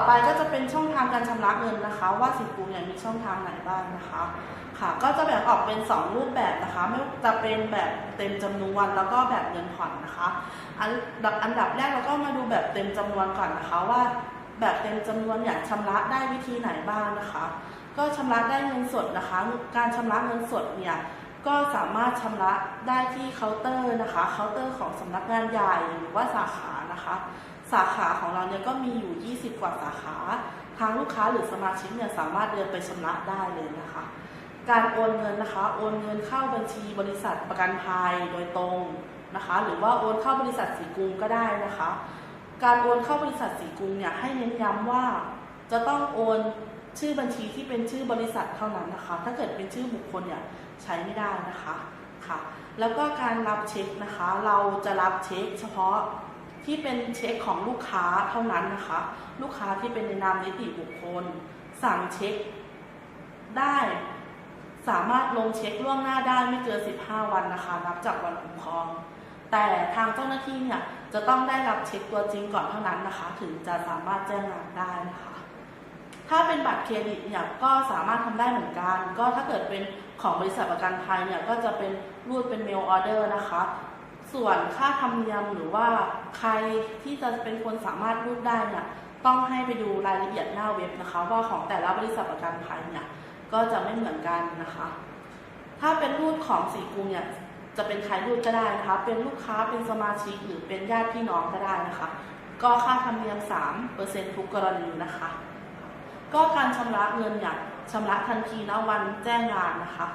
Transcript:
ต่อไปก็จะเป็นช่องทางการชำระเงินนะคะ ว่าสิกูเนี่ยมีช่องทางไหนบ้างนะคะ ค่ะ ก็จะแบ่งออกเป็น 2 รูปแบบนะคะ ไม่ว่าจะเป็นแบบเต็มจำนวนแล้วก็แบบเงินผ่อนนะคะ อันดับอันดับแรกเราก็มาดูแบบเต็มจำนวนก่อนนะคะว่าแบบเต็มจำนวนเนี่ยชำระได้วิธีไหนบ้างนะคะ ก็ชำระได้เงินสดนะคะ การชำระเงินสดเนี่ย ก็สามารถชำระได้ที่เคาน์เตอร์นะคะ เคาน์เตอร์ของสำนักงานใหญ่หรือว่าสาขานะคะ สาขาของเราเนี่ยก็มีอยู่ 20 กว่าสาขา ทางลูกค้าหรือสมาชิกเนี่ยสามารถเดินไปชำระได้เลยนะคะ การโอนเงินนะคะ โอนเงินเข้าบัญชีบริษัทประกันภัยโดยตรงนะคะ หรือว่าโอนเข้าบริษัทสีกรุงก็ได้นะคะ การโอนเข้าบริษัทสีกรุงเนี่ยให้เน้นย้ำว่าจะต้องโอน ชื่อบัญชีที่เป็นชื่อบริษัทเท่านั้นนะคะ ถ้าเกิดเป็นชื่อบุคคลเนี่ยใช้ไม่ได้นะคะค่ะ แล้วก็การรับเช็คนะคะ เราจะรับเช็คเฉพาะที่เป็นเช็คของลูกค้าเท่านั้นนะคะ ลูกค้าที่เป็นในนามนิติบุคคล สั่งเช็คได้สามารถลงเช็คล่วงหน้าได้ไม่เกิน 15 วันนะคะ นับจากวันคุ้มครอง แต่ทางเจ้าหน้าที่เนี่ยจะต้องได้รับเช็คตัวจริงก่อนเท่านั้นนะคะ ถึงจะสามารถแจ้งงานได้นะคะ ถ้าเป็นบัตรเครดิตเนี่ยก็สามารถทำได้เหมือนกัน ก็ถ้าเกิดเป็นของบริษัทประกันภัยเนี่ยก็จะเป็นรูดเป็นเมลออเดอร์นะคะ ส่วนค่าธรรมเนียมหรือว่าใครที่จะเป็นคนสามารถรูดได้เนี่ยต้องให้ไปดูรายละเอียดหน้าเว็บนะคะ ว่าของแต่ละบริษัทประกันภัยเนี่ยก็จะไม่เหมือนกันนะคะ ถ้าเป็นรูดของสีกรุงเนี่ยจะเป็นใครรูดก็ได้นะคะ เป็นลูกค้าเป็นสมาชิกหรือเป็นญาติพี่น้องก็ได้นะคะ ก็ค่าธรรมเนียม3%ทุกกรณีนะคะ ก็การชำระเงินเนี่ยชำระทันทีณวันแจ้งงานนะคะ